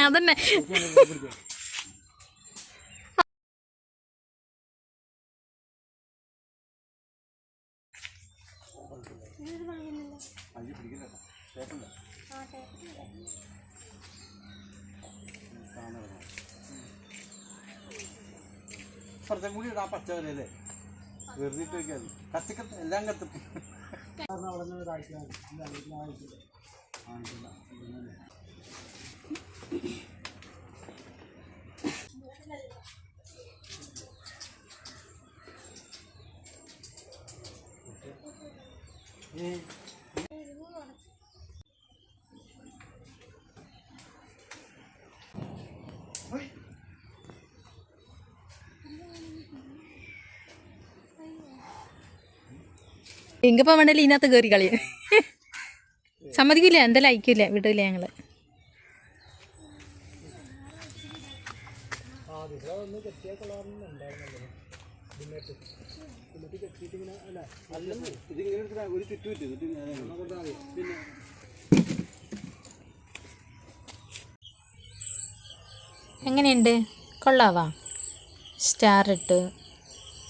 അതന്നെ. കുറച്ചും കൂടി ഇടാൻ പച്ച വരല്ലേ വെറുതെ ഇട്ട് വെക്കാതെ കത്തിക്കത്ത് എല്ലാം കത്തും. ഇങ്കപ്പം വേണ്ടല്ലേ ഇതിനകത്ത് കയറി കളി. സമ്മതിക്കില്ല എന്തായാലും അയക്കില്ല വിടില്ല ഞങ്ങൾ. ഇതിങ്ങനെ എടുത്തിട്ട് ഒരു ചുറ്റും ഇങ്ങനെ പിന്നെ എങ്ങനെയുണ്ട്? കൊള്ളാവാ? സ്റ്റാർ ഇട്ട്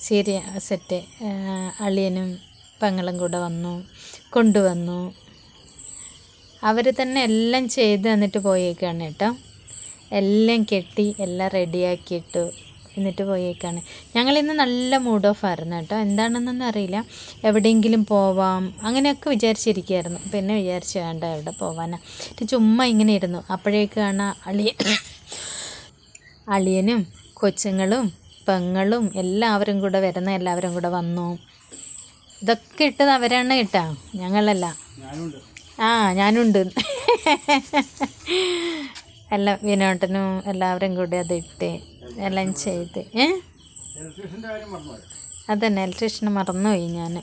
സീരിയ സെറ്റ് അളിയനും പെങ്ങളും കൂടെ വന്നു കൊണ്ടുവന്നു. അവർ തന്നെ എല്ലാം ചെയ്ത് തന്നിട്ട് പോയേക്കാണ് കേട്ടോ. എല്ലാം കെട്ടി എല്ലാം റെഡിയാക്കിയിട്ട് എന്നിട്ട് പോയേക്കാണ്. ഞങ്ങളിന്ന് നല്ല മൂഡ് ഓഫ് ആയിരുന്നു കേട്ടോ. എന്താണെന്നൊന്നും അറിയില്ല. എവിടെയെങ്കിലും പോവാം. അങ്ങനെയൊക്കെ വിചാരിച്ചിരിക്കുകയായിരുന്നു. പിന്നെ വിചാരിച്ചു വേണ്ട എവിടെ പോവാനാ. ചുമ്മാ ഇങ്ങനെ ഇരുന്നു. അപ്പോഴേക്കാണ് അളിയ അളിയനും കൊച്ചുങ്ങളും പെങ്ങളും എല്ലാവരും കൂടെ വരുന്ന എല്ലാവരും കൂടെ വന്നു. ഇതൊക്കെ ഇട്ടത് അവരാണ് കേട്ടാ. ഞങ്ങളല്ല. ആ ഞാനുണ്ട്. എല്ലാം വിനോട്ടനും എല്ലാവരും കൂടി അത് ഇട്ട് എല്ലാം ചെയ്ത് അതന്നെ ഇലക്ട്രീഷ്യനെ മറന്നുപോയി ഞാൻ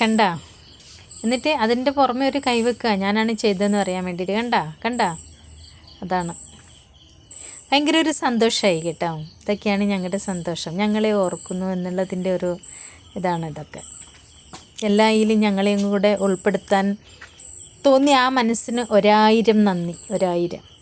കണ്ടാ? എന്നിട്ട് അതിന്റെ പുറമെ ഒരു കൈ വെക്കുക. ഞാനാണ് ചെയ്തതെന്ന് പറയാൻ വേണ്ടിയിട്ട്. കണ്ടാ? കണ്ടാ? അതാണ്. ഭയങ്കര ഒരു സന്തോഷമായി കേട്ടോ. ഇതൊക്കെയാണ് ഞങ്ങളുടെ സന്തോഷം. ഞങ്ങളെ ഓർക്കുന്നു എന്നുള്ളതിന്റെ ഒരു ഇതാണ് ഇതൊക്കെ. എല്ലായിലും ഞങ്ങളെയും കൂടെ ഉൾപ്പെടുത്താൻ തോന്നി ആ മനസ്സിന് ഒരായിരം നന്ദി. ഒരായിരം.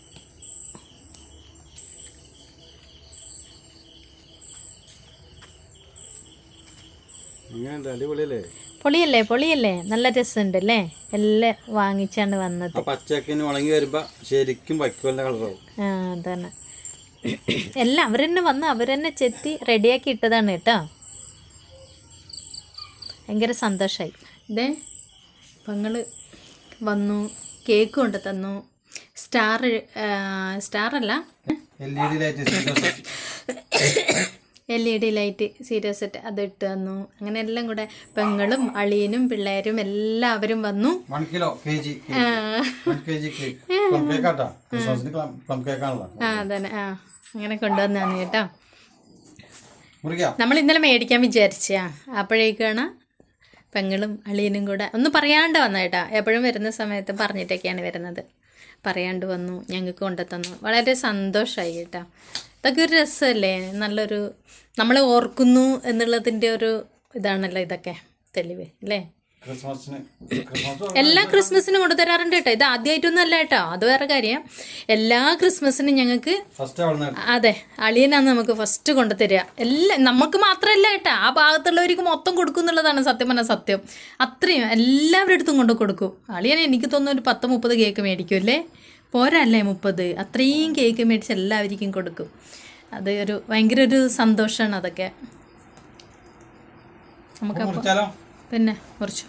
പൊളിയല്ലേ പൊളിയല്ലേ? നല്ല രസമുണ്ട് അല്ലേ എല്ലാം വാങ്ങിച്ചാണ് വന്നത്. പച്ചക്കിന് ഉണങ്ങി വരുമ്പോ ശരിക്കും ആ അതാണ്. എല്ലാം അവർ തന്നെ വന്ന് അവർ തന്നെ ചെത്തി റെഡിയാക്കി ഇട്ടതാണ് കേട്ടോ. ഭയങ്കര സന്തോഷമായി ഇതേ പങ്ങൾ വന്നു കേക്ക് കൊണ്ട് തന്നു. Star സ്റ്റാറല്ല L E D light L E D light series set അത് ഇട്ട് തന്നു. അങ്ങനെ എല്ലാം കൂടെ പെങ്ങളും അളിയനും പിള്ളേരും എല്ലാവരും വന്നു. ആ. അതന്നെ. ആ അങ്ങനെ കൊണ്ടുവന്നാണ് കേട്ടോ. നമ്മൾ ഇന്നലെ മേടിക്കാൻ വിചാരിച്ചാ അപ്പോഴേക്കാണ് പെങ്ങളും അളിയനും കൂടെ ഒന്ന് പറയാണ്ട് വന്ന കേട്ടാ. എപ്പോഴും വരുന്ന സമയത്ത് പറഞ്ഞിട്ടൊക്കെയാണ് വരുന്നത്. പറയാണ്ട് വന്നു ഞങ്ങൾക്ക് കൊണ്ടുതന്നു. വളരെ സന്തോഷമായി കേട്ടോ. ഇതൊക്കെ ഒരു രസമല്ലേ? നല്ലൊരു നമ്മളെ ഓർക്കുന്നു എന്നുള്ളതിന്റെ ഒരു ഇതാണല്ലോ ഇതൊക്കെ തെളിവ് അല്ലേ? എല്ലാ ക്രിസ്മസിനും കൊണ്ടുതരാറുണ്ട് കേട്ടോ. ഇത് ആദ്യമായിട്ടൊന്നും അല്ല കേട്ടോ. അത് വേറെ കാര്യം. എല്ലാ ക്രിസ്മസിനും ഞങ്ങൾക്ക് അതെ അളിയനാണ് നമുക്ക് ഫസ്റ്റ് കൊണ്ടുതരിക എല്ലാ നമുക്ക് മാത്രമല്ല കേട്ടോ. ആ ഭാഗത്തുള്ളവർക്ക് മൊത്തം കൊടുക്കും എന്നുള്ളതാണ് സത്യം പറഞ്ഞ സത്യം. അത്രയും എല്ലാവരുടെ അടുത്തും കൊണ്ട് കൊടുക്കും. അളിയനെ എനിക്ക് തോന്നുന്നു ഒരു പത്ത് മുപ്പത് കേക്ക് മേടിക്കും അല്ലേ? പോരാ അല്ലേ മുപ്പത്? അത്രയും കേക്ക് മേടിച്ച് എല്ലാവർക്കും കൊടുക്കും. അത് ഒരു ഭയങ്കര ഒരു സന്തോഷമാണ് അതൊക്കെ. നമുക്ക് പിന്നെ കുറച്ചു